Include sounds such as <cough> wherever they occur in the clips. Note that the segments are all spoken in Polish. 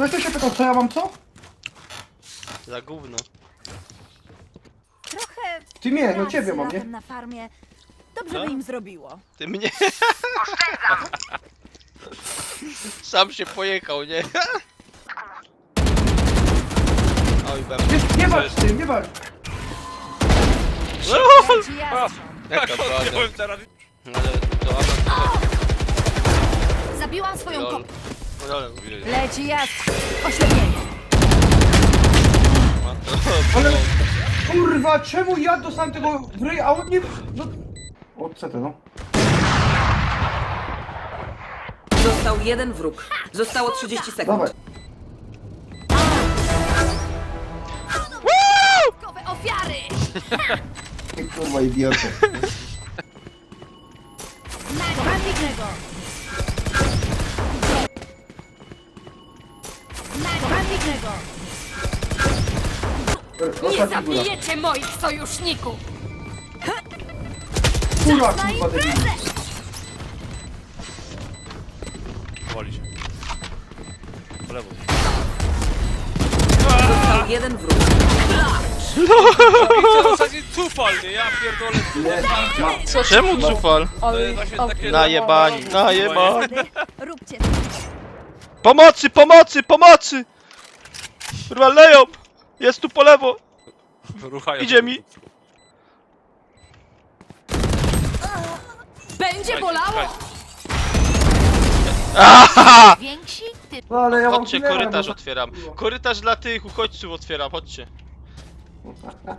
Ktoś tu się pytał, co ja mam co? Za gówno. Trochę Ty mnie, no pracy ciebie mam, nie? na farmie. Dobrze Co? by im zrobiło. Ty mnie. <laughs> Sam się pojechał, nie? <laughs> Oj, bem. Nie, nie walcz z tym, nie walcz. Leci jastrząb. Jaka bada. teraz. Ale to awans Zabiłam swoją Lol. Leci jastrząb. Oślepienie. Ma to- Ale kurwa, czemu ja dostałem tego w ryj, a on nie... No... O, co to no? Został jeden wróg. Zostało 30 sekund. Dawaj. Kowe ofiary! <laughs> Ty kurwa idioto. Kocham Nie zabijecie! Bijecie moich sojuszników! Kurwa, Na kurwa, debil. imprezę! Woli się. Po lewo. Jeden wróg. Cufal, nie? Ja pierdolę. Czemu cufal? To jest właśnie takie... Najebani, najebani. Róbcie Pomocy, pomocy, pomocy! Kurwa, leją! Jest tu po lewo! Ruchają. Idzie mi. Będzie bolało! Aha! więksi? Ty No ale ja mam Chodźcie, killera, korytarz no to- otwieram. Korytarz dla tych uchodźców otwieram, chodźcie.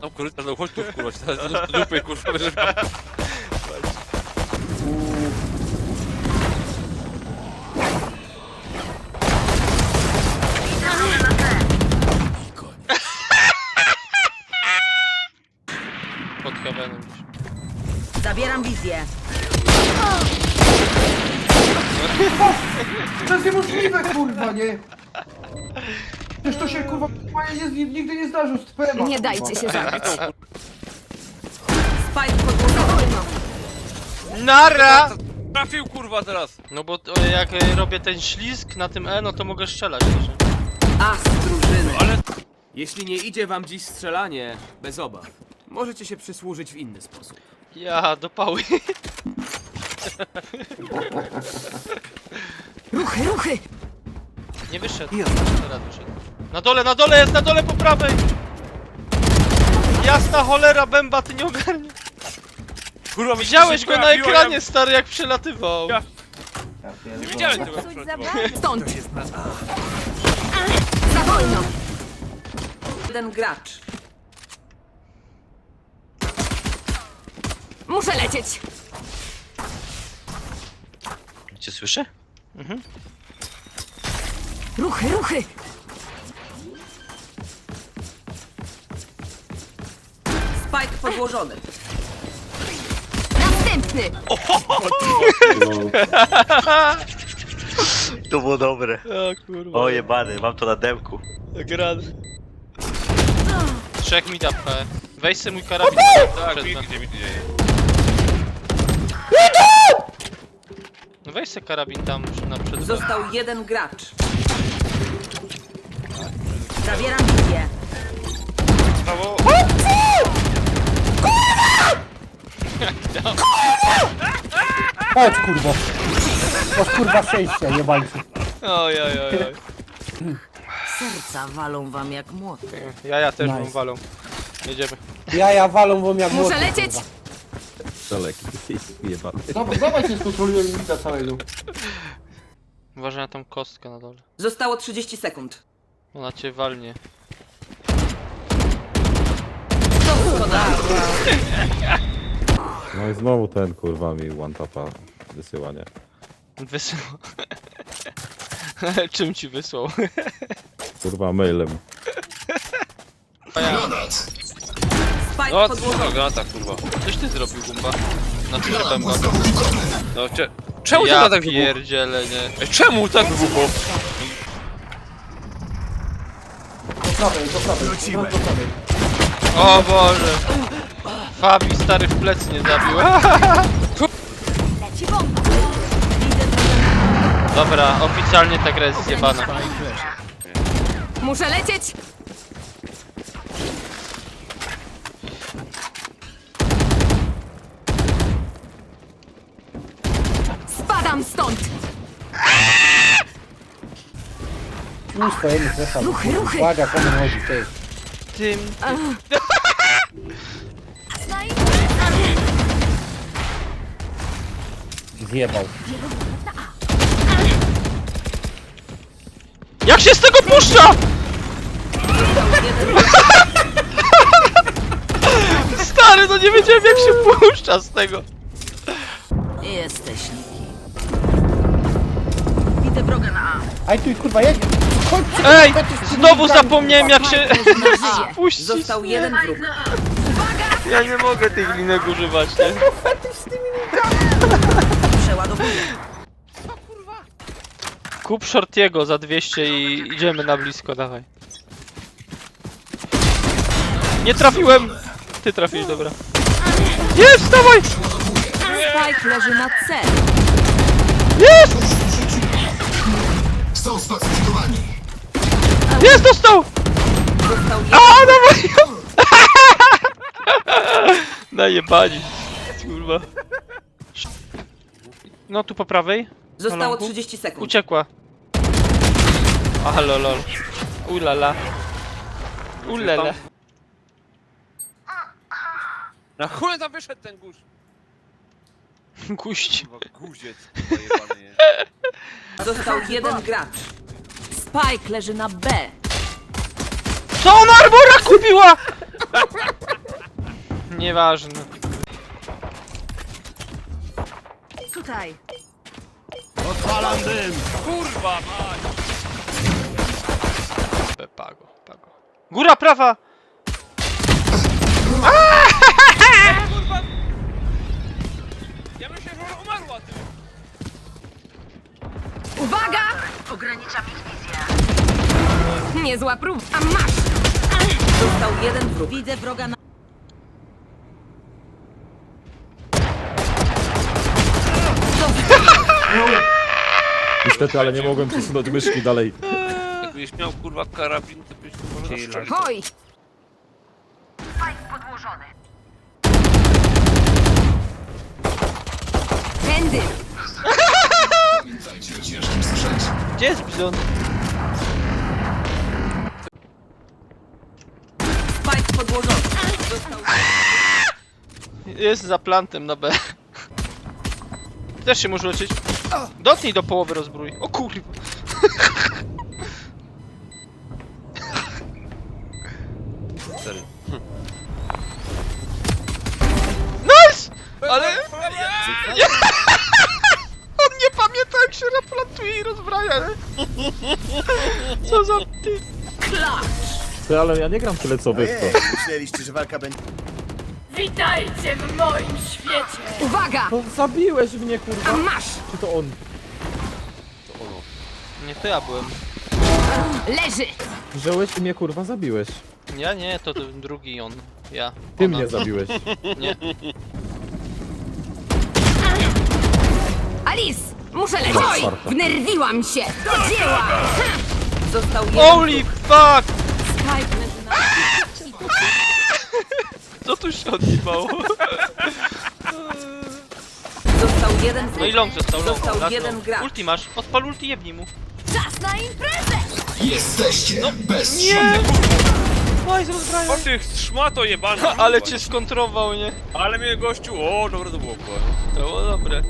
No korytarz, no chodź tu kurwa, teraz do dupy kurwa, tam... wizję. To jest niemożliwe, kurwa, nie? Przecież to się, kurwa, nie, nigdy nie zdarzył z TPM. Nie dajcie się zabić. Spike podłożony. Nara! Trafił kurwa teraz! No bo to jak e, robię ten ślizg na tym E, no to mogę strzelać też. As drużyny. Ale Jeśli nie idzie wam dziś strzelanie, bez obaw. Możecie się przysłużyć w inny sposób. Ja, do pały. Ruchy, ruchy! Nie wyszedł. Teraz wyszedł. Na dole, na dole jest, na dole po prawej! Jasna cholera, bęba, ty nie ogarniesz. kurwa mi się Widziałeś go na ekranie, stary, jak przelatywał. Ja- Ja Nie widziałem tego. Stąd! Za wolno! Jeden gracz. Muszę lecieć! Cię słyszy? Mhm. Ruchy, ruchy! Spike podłożony. Następny! <laughs> To było dobre. O kurwa. O jebany, mam to na demku. Gran. Trzech mi dapę. Weź se mój karabin. Tak, przed mi nas. idzie, mi idzie. No weź se karabin tam na przed. Został jeden gracz. Zabieram wizję. Prawo. <laughs> Chodź kurwa. Masz kurwa szczęście, jebańcu. Oj, oj, oj, oj. Serca walą wam jak młot. Ja, ja też Nice. mam walą. Jedziemy. Jaja walą wam jak Muszę młotki, lecieć! kurwa. <laughs> Zobacz, zobacz, nie skontroluję limita całego. Uważaj na tą kostkę na dole. Zostało 30 sekund. Ona cię walnie. Doskonale. No i znowu ten kurwa mi one tapa wysyła, nie? Wysłał. <laughs> Czym ci wysłał? Kurwa mailem. Ja. Spike No, co podłożony. za granata kurwa. Coś ty zrobił, Gumba. Na tym się bęba. No, cze... Czemu to Ja tak wybuchło? pierdzielę, nie. Ej, Czemu tak wybuchło? Prawej, prawej. Prawej. O Boże. Fabi stary w plecy nie zabił. Leci bomba. Dobra, oficjalnie ta gra jest zjebana. Muszę lecieć! Spadam stąd! Już swojemu zresztą. Ruchy, ruchy! Uwaga, komu chodzi, ty. Tym... Zjebał. Jak się z tego puszcza?! <laughs> Stary, no nie wiedziałem jak się puszcza z tego. Aj tu kurwa jedzie. Chodź, Ej! chodź, tymi Znowu zapomniałem jak się A. <laughs> puścić. Został jeden wróg. Ja nie mogę tych linek używać, nie? Przeładowuję. Kup Shortiego za 200 i idziemy na blisko, dawaj. Nie trafiłem! Ty trafisz, dobra. Jest, dawaj! Spike leży na C. Jest! Jest, dostał! Został A, jeden dawaj! <laughs> Najebani. Kurwa. No tu po prawej. Zostało Malonku? 30 sekund. Uciekła. Aha, lol, lol. Ulala. Ulala. Na chuj tam wyszedł ten gusz? Guść. Kurwa, guziec, jest. <laughs> Został jeden gracz. Spike leży na B. Co ona arbora kupiła? Nieważne. Tutaj. Kurwa, mać! Be, Pago, pago. Góra prawa! Ja myślę, że ona umarła, ty! Uwaga! Ograniczam ich wizję. Niezła prób. A masz! Został jeden wróg. Widzę wroga na... <laughs> Niestety, ale nie mogłem przesunąć myszki dalej. Jakbyś miał kurwa karabin, to byś może nastrzelił. Hoj! Tędy! <laughs> Gdzie jest bizon? Spike podłożony. Został Jest za plantem na B. Też się może lecieć. Dotknij do połowy rozbrój. O kurwa. Serio. Co za ty... Ty, ale ja nie gram tyle co wy w to. Myśleliście, że walka będzie... Uwaga! No zabiłeś mnie kurwa. A masz! Czy to on? Nie, to ja byłem. Leży! Wziąłeś i mnie kurwa zabiłeś. Ja nie, to ten drugi on. Ja. Ty Ona. mnie zabiłeś. Nie. Alice! Muszę lecieć! Czwarta. Wnerwiłam się! Do dzieła! Został jeden Holy fuck! Spike leży na <laughs> Co tu się odjebało? Został jeden No i long został, long. Został Last jeden long. gracz. Ulti masz, odpal ulti jebnij mu. Czas na imprezę! Nie! Nice, rozbraja. O ty szmato jebana! <laughs> Ale cię skontrował, nie? Ale mnie gościu, o dobra to było, kurwa. To było dobre.